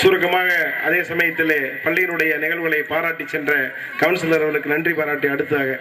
சுருக்கமாக அதே சமயத்தில் பள்ளியினுடைய நிகழ்வுகளை பாராட்டி சென்ற கவுன்சிலர் அவர்களுக்கு நன்றி பாராட்டி அடுத்ததாக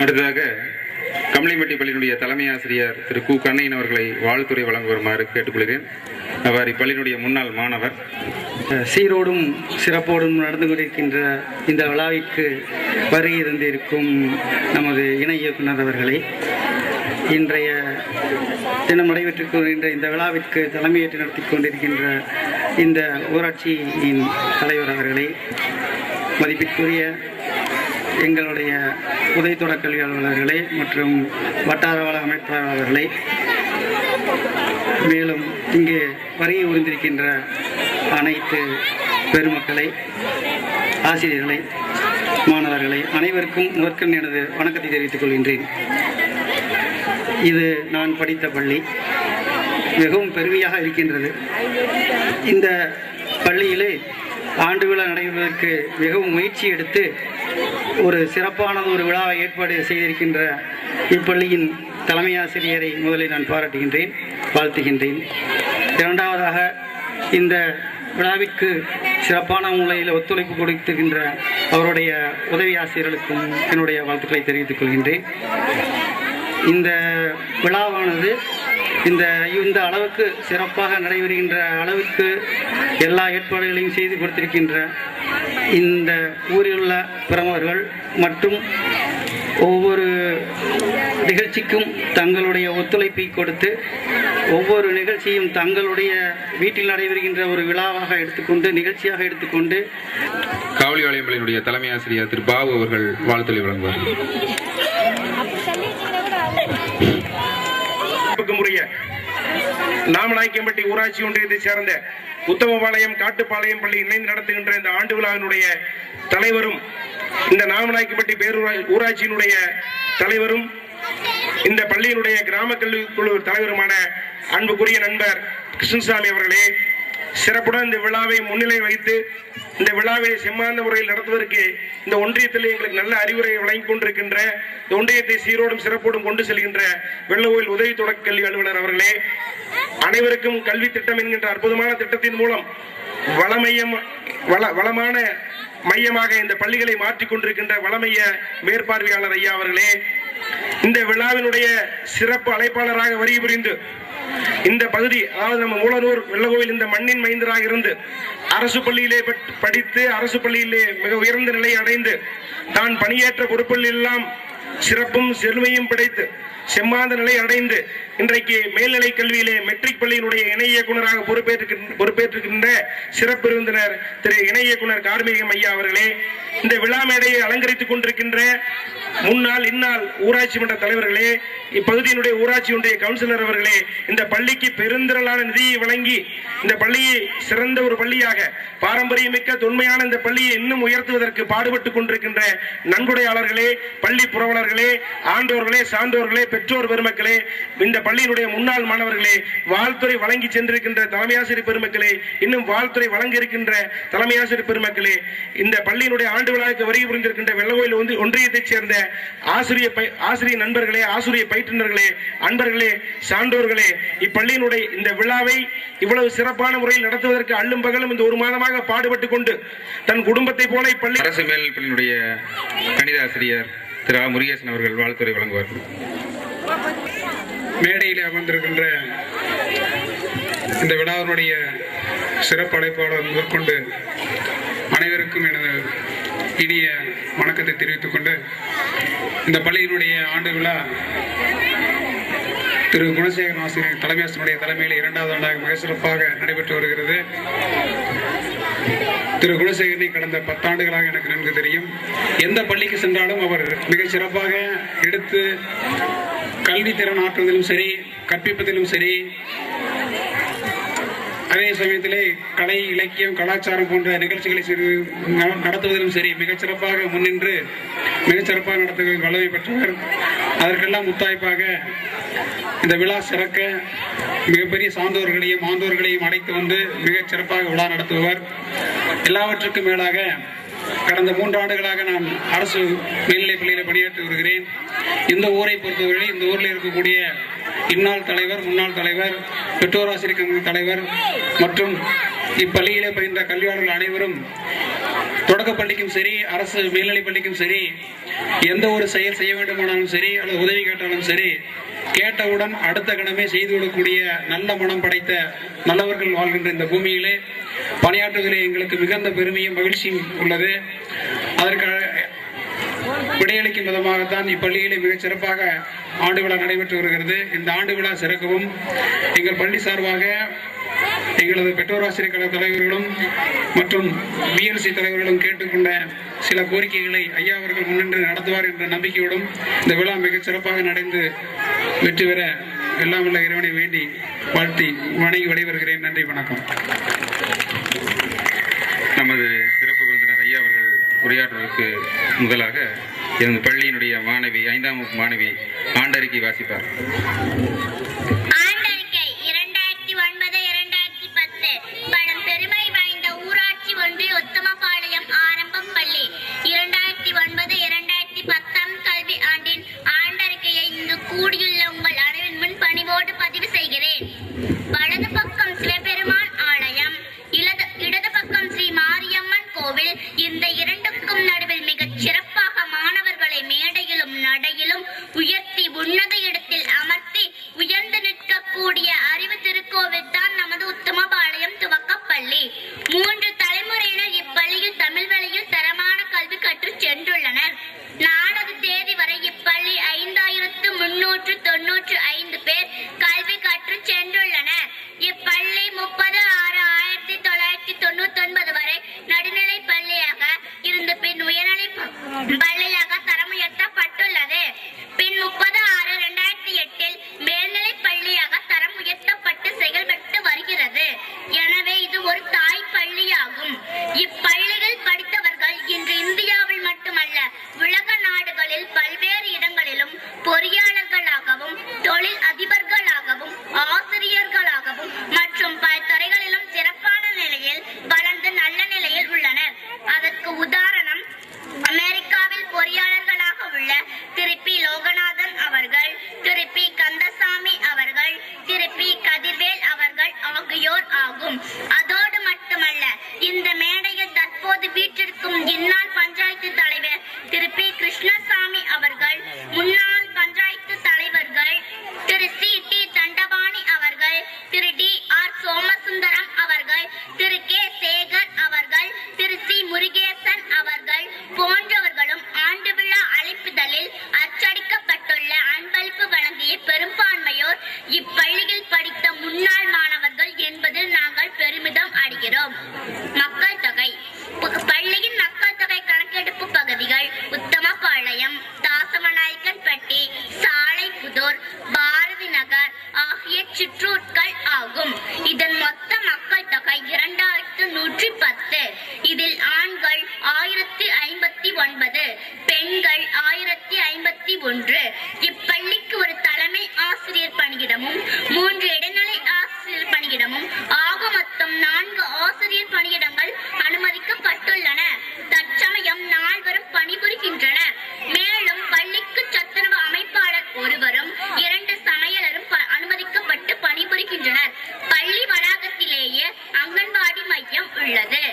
அடுத்ததாக கமலிம்பட்டி பள்ளியினுடைய தலைமை ஆசிரியர் திரு கு. கண்ணையன் அவர்களை வாழ்த்துறை வழங்க வருமாறு கேட்டுக்கொள்கிறேன். அவர் இப்பள்ளியினுடைய முன்னாள் மாணவர். சீரோடும் சிறப்போடும் நடந்து கொண்டிருக்கின்ற இந்த விழாவிற்கு வருகை தந்திருக்கும் நமது இணை இயக்குனர் அவர்களை இன்றைய தினம் நடைபெற்றுக் இந்த விழாவிற்கு தலைமையேற்று நடத்தி கொண்டிருக்கின்ற இந்த ஊராட்சியின் தலைவர் அவர்களை மதிப்பிற்குரிய எங்களுடைய உதவி தொடக்க கல்வி அலுவலர்களே மற்றும் வட்டார வள அமைப்பாளர் மேலும் இங்கே வருகை உறிந்திருக்கின்ற அனைத்து பெருமக்களை ஆசிரியர்களை மாணவர்களை அனைவருக்கும் முதற்கண் எனது வணக்கத்தை தெரிவித்துக் கொள்கின்றேன். இது நான் படித்த பள்ளி. மிகவும் பெருமையாக இருக்கின்றது. இந்த பள்ளியிலே ஆண்டு விழா நடைபெறுவதற்கு மிகவும் முயற்சி எடுத்து ஒரு சிறப்பானது ஒரு விழாவை ஏற்பாடு செய்திருக்கின்ற இப்பள்ளியின் தலைமை ஆசிரியரை முதலில் நான் பாராட்டுகின்றேன் வாழ்த்துகின்றேன். இரண்டாவதாக இந்த விழாவிற்கு சிறப்பான முறையில் ஒத்துழைப்பு கொடுத்துகின்ற அவருடைய உதவி ஆசிரியர்களுக்கும் என்னுடைய வாழ்த்துக்களை தெரிவித்துக் கொள்கின்றேன். இந்த விழாவானது இந்த இந்த அளவுக்கு சிறப்பாக நடைபெறுகின்ற அளவுக்கு எல்லா ஏற்பாடுகளையும் செய்து கொடுத்திருக்கின்ற இந்த ஊரில் உள்ள பிரமுகர்கள் மற்றும் ஒவ்வொரு நிகழ்ச்சிக்கும் தங்களுடைய ஒத்துழைப்பை கொடுத்து ஒவ்வொரு நிகழ்ச்சியும் தங்களுடைய வீட்டில் நடைபெறுகின்ற ஒரு விழாவாக எடுத்துக்கொண்டு நிகழ்ச்சியாக எடுத்துக்கொண்டு காவலி பள்ளியினுடைய தலைமை ஆசிரியர் திரு பாபு அவர்கள் வாழ்த்துளை வழங்குவார். நம்முடைய நாமநாயக்கம்பட்டி ஊராட்சி ஒன்றியத்தை சேர்ந்த உத்தமபாளையம் காட்டுப்பாளையம் பள்ளி இணைந்து நடத்துகின்ற இந்த ஆண்டு விழாவினுடைய தலைவரும் இந்த நாமநாயக்கம்பட்டி பேரூரா ஊராட்சியினுடைய தலைவரும் இந்த பள்ளியினுடைய கிராம கல்வி குழு தலைவருமான அன்புக்குரிய நண்பர் கிருஷ்ணசாமி அவர்களே சிறப்புடன் இந்த விழாவை முன்னிலை வைத்து இந்த விழாவை செம்மாந்த முறையில் நடத்துவதற்கு இந்த ஒன்றியத்தில் எங்களுக்கு நல்ல அறிவுரை வழங்கி கொண்டிருக்கின்ற இந்த ஒன்றியத்தை சீரோடும் சிறப்போடும் கொண்டு செல்கின்ற வெள்ளகோயில் உதவி தொடக்க கல்வி அலுவலர் அவர்களே அனைவருக்கும் கல்வி திட்டம் என்கின்ற அற்புதமான திட்டத்தின் மூலம் வளமையம் வள வளமான மையமாக இந்த பள்ளிகளை மாற்றிக் கொண்டிருக்கின்ற வளமைய மேற்பார்வையாளர் ஐயா அவர்களே இந்த விழாவினுடைய சிறப்பு அழைப்பாளராக வருகை புரிந்து இந்த பகுதி அதாவது நம்ம மூலனூர் வெள்ளகோவில் இந்த மண்ணின் மைந்தராக இருந்து அரசு பள்ளியிலே பட்- படித்து அரசு பள்ளியிலே மிக உயர்ந்த நிலையை அடைந்து தான் பணியேற்ற பொறுப்பில் எல்லாம் சிறப்பும் செழுமையும் படைத்து செம்மாந்த நிலை அடைந்து இன்றைக்கு மேல்நிலை கல்வியிலே மெட்ரிக் பள்ளியினுடைய இணை இயக்குநராக பொறுப்பேற்று பொறுப்பேற்றுகின்ற சிறப்பு விருந்தினர் திரு இணை இயக்குனர் கார்மீகம் ஐயா அவர்களே இந்த விழா மேடையை அலங்கரித்துக் கொண்டிருக்கின்ற முன்னாள் இந்நாள் ஊராட்சி மன்ற தலைவர்களே இப்பகுதியினுடைய ஊராட்சி ஒன்றிய கவுன்சிலர் அவர்களே இந்த பள்ளிக்கு பெருந்திரளான நிதியை வழங்கி இந்த பள்ளியை சிறந்த ஒரு பள்ளியாக பாரம்பரியமிக்க தொன்மையான இந்த பள்ளியை இன்னும் உயர்த்துவதற்கு பாடுபட்டுக் கொண்டிருக்கின்ற நன்கொடையாளர்களே பள்ளி புரவலர்களே ஆண்டோர்களே சான்றோர்களே பெற்றோர் பெருமக்களே இந்த பள்ளியினுடைய முன்னாள் மாணவர்களே வாழ்த்துறை வழங்கி சென்றிருக்கின்ற தலைமையாசிரியர் பெருமக்களே இன்னும் வாழ்த்துறை வழங்க இருக்கின்ற தலைமையாசிரியர் பெருமக்களே இந்த பள்ளியினுடைய ஆண்டு விழாவுக்கு வருகை புரிந்திருக்கின்ற வெள்ளகோயில் வந்து ஒன்றியத்தைச் சேர்ந்த ஆசிரிய ஆசிரிய நண்பர்களே ஆசிரிய பயிற்றுநர்களே அன்பர்களே சான்றோர்களே இப்பள்ளியினுடைய இந்த விழாவை இவ்வளவு சிறப்பான முறையில் நடத்துவதற்கு அள்ளும் பகலும் இந்த ஒரு மாதமாக பாடுபட்டு கொண்டு தன் குடும்பத்தை போல இப்பள்ளி அரசு மேல் பள்ளியினுடைய கணித ஆசிரியர் திரு முருகேசன் அவர்கள் வாழ்த்துறை வழங்குவார்கள். மேடையில் அமர்ந்திருக்கின்ற இந்த விழாவினுடைய சிறப்பு அழைப்பாளர் முதற்கொண்டு அனைவருக்கும் எனது இனிய வணக்கத்தை தெரிவித்துக் கொண்டு இந்த பள்ளியினுடைய ஆண்டு விழா திரு குணசேகரன் ஆசிரியர் தலைமை ஆசிரியருடைய தலைமையில் இரண்டாவது ஆண்டாக மிக சிறப்பாக நடைபெற்று வருகிறது. திரு குலசேகரனை கடந்த பத்தாண்டுகளாக எனக்கு நன்கு தெரியும். எந்த பள்ளிக்கு சென்றாலும் அவர் மிக சிறப்பாக எடுத்து கல்வி திறன் ஆற்றுவதிலும் சரி கற்பிப்பதிலும் சரி அதே சமயத்திலே கலை இலக்கியம் கலாச்சாரம் போன்ற நிகழ்ச்சிகளை செய்து ந- நடத்துவதிலும் சரி மிகச்சிறப்பாக முன்னின்று மிகச் சிறப்பாக நடத்துவதில் வல்லமை பெற்றவர். அதற்கெல்லாம் முத்தாய்ப்பாக இந்த விழா சிறக்க மிகப்பெரிய சான்றோர்களையும் ஆண்டோர்களையும் அழைத்து வந்து மிகச் சிறப்பாக விழா நடத்துபவர். எல்லாவற்றுக்கும் மேலாக கடந்த மூன்று ஆண்டுகளாக நான் அரசு மேல்நிலைப் பள்ளியில் பணியாற்றி வருகிறேன். இந்த ஊரை பொறுத்தவரை இந்த ஊரில் இருக்கக்கூடிய இந்நாள் தலைவர் முன்னாள் தலைவர் பெற்றோர் ஆசிரியர் தலைவர் மற்றும் இப்பள்ளியிலே பயின்ற கல்வியாளர்கள் அனைவரும் தொடக்கப் பள்ளிக்கும் சரி அரசு மேல்நிலைப் பள்ளிக்கும் சரி எந்த ஒரு செயல் செய்ய வேண்டுமானாலும் சரி அல்லது உதவி கேட்டாலும் சரி கேட்டவுடன் அடுத்த கணமே செய்து கொள்ளக்கூடிய நல்ல மனம் படைத்த நல்லவர்கள் வாழ்கின்ற இந்த பூமியிலே பணியாற்றுவதிலே எங்களுக்கு மிகுந்த பெருமையும் மகிழ்ச்சியும் உள்ளது. அதற்கு விடையளிக்கும் விதமாகத்தான் இப்பள்ளியிலே மிகச் சிறப்பாக ஆண்டு விழா நடைபெற்று வருகிறது. இந்த ஆண்டு விழா சிறக்கவும் எங்கள் பள்ளி சார்பாக எங்களது பெற்றோராசிரியர் கழக தலைவர்களும் மற்றும் பிஎல்சி தலைவர்களும் கேட்டுக்கொண்ட சில கோரிக்கைகளை ஐயா அவர்கள் முன்னின்று நடத்துவார் என்ற நம்பிக்கையோடும் இந்த விழா மிகச் சிறப்பாக நடந்து வெற்றி பெற எல்லாம் உள்ள இறைவனை வேண்டி வாழ்த்தி வணங்கி விடைபெறுகிறேன். நன்றி வணக்கம். நமது சிறப்பு விருந்தினர் ஐயா அவர்கள் உரையாற்றுவதற்கு முதலாக எனது பள்ளியினுடைய மாணவி ஐந்தாம் வகுப்பு மாணவி ஆண்டறிக்கை வாசிப்பார். மேடையிலும் நடையிலும் உயர்த்தி உன்னத வீற்றிருக்கும் இந்நாள் ஒன்று இப்பள்ளிக்கு ஒரு தலைமை ஆசிரியர் பணியிடமும் மூன்று இடைநிலை ஆசிரியர் பணியிடமும் ஆக மொத்தம் நான்கு ஆசிரியர் பணியிடங்கள் அனுமதிக்கப்பட்டுள்ளன. தற்சமயம் நால்வரும் பணிபுரிகின்றனர் மேலும் பள்ளிக்கு சத்துணவு அமைப்பாளர் ஒருவரும் இரண்டு சமையலரும் ப- அனுமதிக்கப்பட்டு பணிபுரிகின்றனர். பள்ளி வளாகத்திலேயே அங்கன்வாடி மையம் உள்ளது.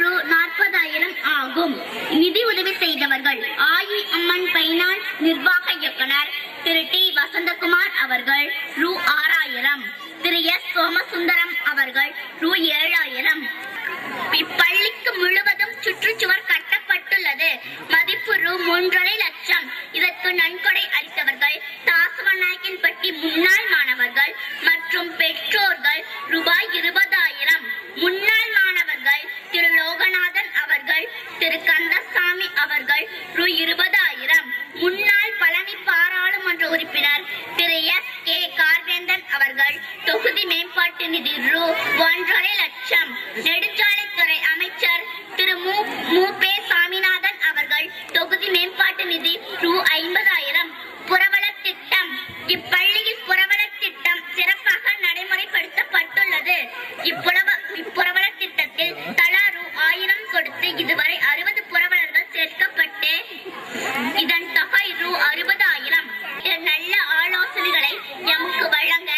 ரூ நாற்பதாயிரம் ஆகும். நிதி உதவி செய்தவர்கள் ஆயி அம்மன் பைனான்ஸ் நிர்வாக இயக்குனர் திரு டி வசந்தகுமார் அவர்கள் ரூ ஆறாயிரம். திரு எஸ் சோமசுந்தரம் அவர்கள் ரூ ஏழாயிரம். இப்பள்ளிக்கு முழுவதும் சுற்றுச்சுவர் கட்டப்பட்டுள்ளது. மதிப்பு ரூ மூன்றரை லட்சம். இதற்கு நன்கொடை அளித்தவர்கள் தாசவநாயக்கன்பட்டி முன்னாள் மாணவர்கள் மற்றும் பெற்றோர்கள் ரூபாய் இருபதாயிரம் முன்னாள் மாணவர்கள் திரு லோகநாதன் அவர்கள் திரு கந்தசாமி அவர்கள் ரூ இருபதாயிரம் முன்னாள் பழனி பாராளுமன்ற உறுப்பினர் திரு எஸ் கே கார்வேந்தன் அவர்கள் தொகுதி மேம்பாட்டு நிதி ரூ ஒன்றரை லட்சம் நெடுஞ்சாலைத்துறை அமைச்சர் திரு மு மு பே சாமிநாதன் அவர்கள் தொகுதி மேம்பாட்டு நிதி ரூ ஐம்பதாயிரம் புறவலர் திட்டம் இப்பள்ளியில் புறவலர் திட்டம் சிறப்பாக நடைமுறைப்படுத்தப்பட்டுள்ளது இப்புறவ இப்புறவலர் திட்டத்தில் தலா ரூ ஆயிரம் கொடுத்து இதுவரை அறுபது புறவலர்கள் சேர்க்கப்பட்டு இதன் தொகை ரூ அறுபதாயிரம் நல்ல ஆலோசனைகளை எமக்கு வழங்க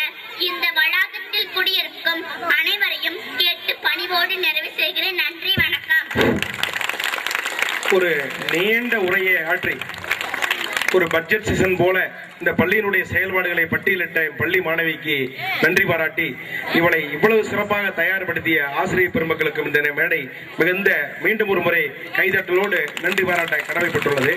இந்த வளாகத்தில் குடியிருக்கும் அனைவரையும் கேட்டு பணிவோடு நிறைவு செய்கிறேன் நன்றி வணக்கம் ஒரு நீண்ட உரையை ஆற்றி ஒரு பட்ஜெட் செஷன் போல இந்த பள்ளியினுடைய செயல்பாடுகளை பட்டியலிட்ட பள்ளி மாணவிக்கு நன்றி பாராட்டி இவளை இவ்வளவு சிறப்பாக தயார்படுத்திய ஆசிரியர் பெருமக்களுக்கும் இந்த மேடை மிகுந்த மீண்டும் ஒரு முறை கைதட்டலோடு நன்றி பாராட்ட கடமைப்பட்டுள்ளது.